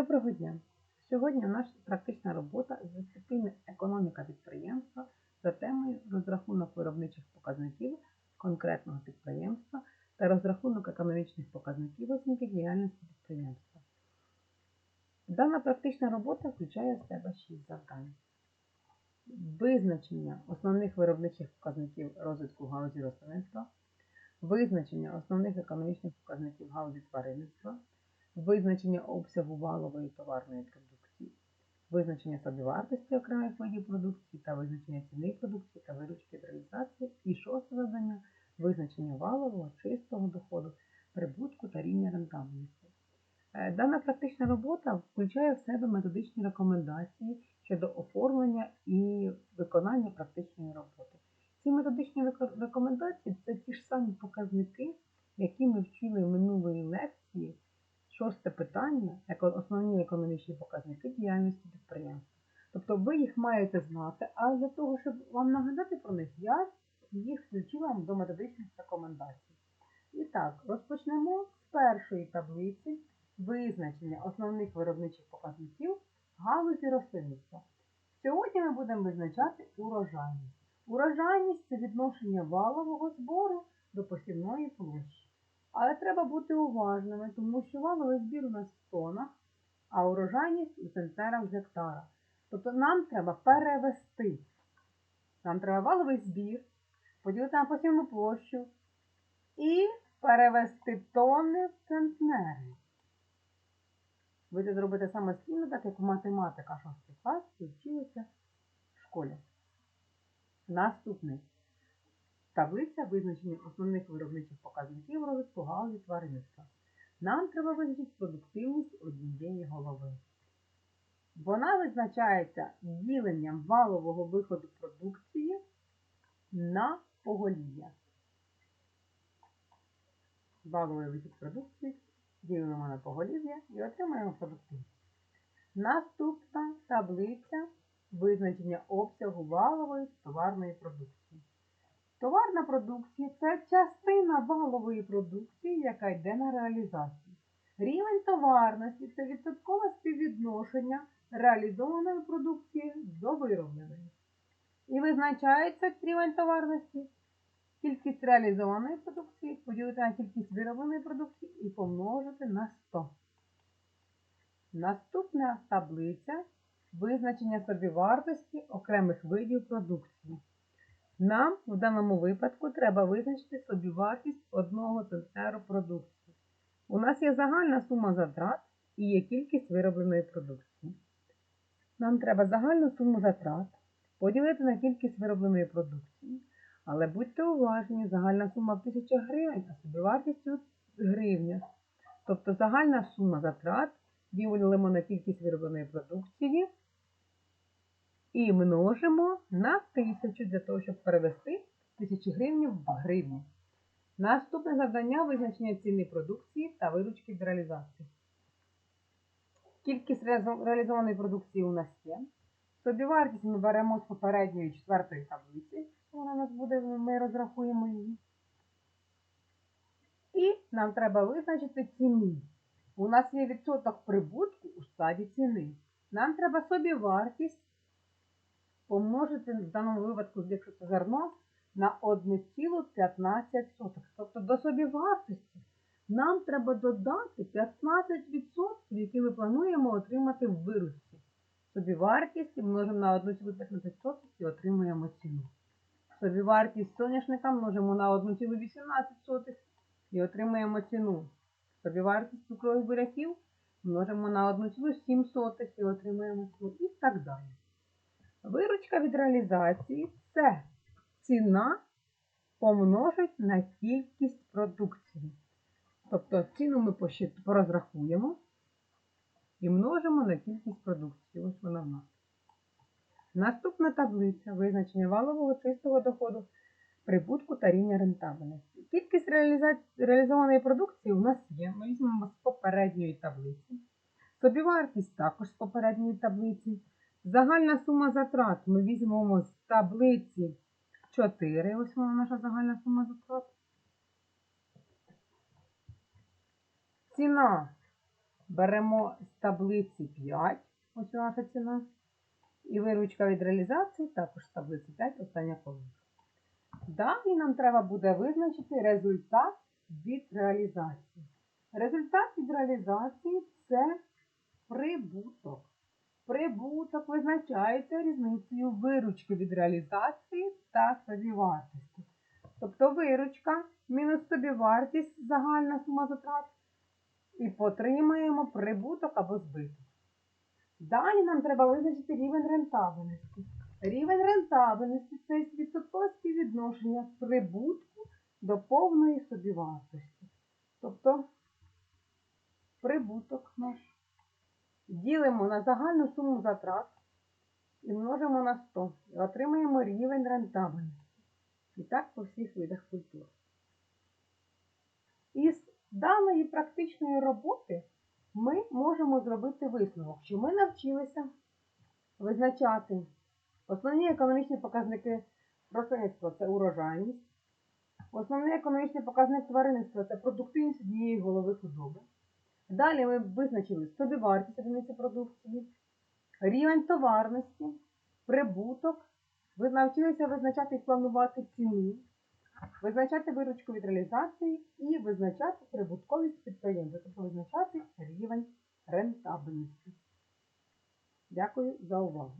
Доброго дня! Сьогодні наша практична робота з дисципліни економіка підприємства за темою розрахунок виробничих показників конкретного підприємства та розрахунок економічних показників оцінки діяльності підприємства. Дана практична робота включає в себе 6 завдань. Визначення основних виробничих показників розвитку галузі рослинництва, визначення основних економічних показників галузі тваринництва, визначення обсягу валової товарної продукції, визначення собівартості окремих видів продукції та визначення ціни продукції та виручки від реалізації. І шосте завдання визначення валового чистого доходу, прибутку та рівня рентабельності. Е, Дана практична робота включає в себе методичні рекомендації щодо оформлення і виконання практичної роботи. Ці методичні рекомендації це ті ж самі показники, які ми вчили в минулої лекції. Шосте питання основні економічні показники діяльності підприємства. Тобто ви їх маєте знати, а для того, щоб вам нагадати про них, я їх включила до методичних рекомендацій. І так, розпочнемо з першої таблиці визначення основних виробничих показників галузі рослинництва. Сьогодні ми будемо визначати урожайність. Урожайність це відношення валового збору до посівної площі. Але треба бути уважними, тому що валовий збір у нас в тонах, а урожайність у центнерах з гектара. Тобто нам треба перевести. Нам треба валовий збір, поділити на посівну площу і перевести тони в центнери. Ви це зробите самостійно, так як математика 6 клас вчилися в школі. Наступний. Таблиця визначення основних виробничих показників розвитку галузі тваринництва. Нам треба визначити продуктивність однієї голови. Вона визначається діленням валового виходу продукції на поголів'я. Валовий вихід продукції ділимо на поголів'я і отримаємо продуктивність. Наступна таблиця визначення обсягу валової товарної продукції. Товарна продукція це частина валової продукції, яка йде на реалізацію. Рівень товарності це відсоткове співвідношення реалізованої продукції до виробленої. І визначається рівень товарності кількість реалізованої продукції поділити на кількість виробленої продукції і помножити на 100. Наступна таблиця визначення собівартості окремих видів продукції. Нам в даному випадку треба визначити собівартість одного центнеру продукції. У нас є загальна сума затрат і є кількість виробленої продукції. Нам треба загальну суму затрат поділити на кількість виробленої продукції. Але будьте уважні, загальна сума 1000 гривень, а собівартість у гривнях. Тобто загальна сума затрат ділимо на кількість виробленої продукції і множимо на 1000 для того, щоб перевести 1000 гривень в гривні. Наступне завдання визначення ціни продукції та виручки від реалізації. Кількість реалізованої продукції у нас є. Собівартість ми беремо з попередньої четвертої таблиці. Вона у нас буде, ми розрахуємо її. І нам треба визначити ціну. У нас є відсоток прибутку у складі ціни. Нам треба собівартість помножити в даному випадку, якщо це зерно, на 1,15. Тобто до собівартості нам треба додати 15%, які ми плануємо отримати в виручці. Собівартість множимо на 1,15 і отримуємо ціну. Собівартість соняшника множимо на 1,18 і отримуємо ціну. Собівартість цукрових буряків множимо на 1,7 і отримуємо ціну. І так далі. Виручка від реалізації це ціна помножить на кількість продукції. Тобто ціну ми порозрахуємо і множимо на кількість продукції. Ось вона в нас. Наступна таблиця визначення валового чистого доходу, прибутку та рівня рентабельності. Кількість реалізованої продукції у нас є. Ми візьмемо з попередньої таблиці. Собівартість також з попередньої таблиці. Загальна сума затрат ми візьмемо з таблиці 4. Ось вона наша загальна сума затрат. Ціна Беремо з таблиці 5, ось наша ціна. І виручка від реалізації також з таблиці 5, остання колонка. Далі нам треба буде визначити результат від реалізації. Результат від реалізації це прибуток. Прибуток визначається різницею виручки від реалізації та собівартості. Тобто виручка мінус собівартість, загальна сума затрат, і потримаємо прибуток або збиток. Далі нам треба визначити рівень рентабельності. Рівень рентабельності це відсоткове співвідношення прибутку до повної собівартості. Тобто прибуток наш ділимо на загальну суму затрат і множимо на 100 і отримаємо рівень рентабельності. І так по всіх видах культур. Із даної практичної роботи ми можемо зробити висновок, що ми навчилися визначати основні економічні показники рослинництва це урожайність, основний економічний показник тваринництва це продуктивність однієї голови худоби. Далі ми визначили собівартість одиниці продукції, рівень товарності, прибуток. Ви навчилися визначати і планувати ціну, визначати виручку від реалізації і визначати прибутковість підприємства, тобто визначати рівень рентабельності. Дякую за увагу.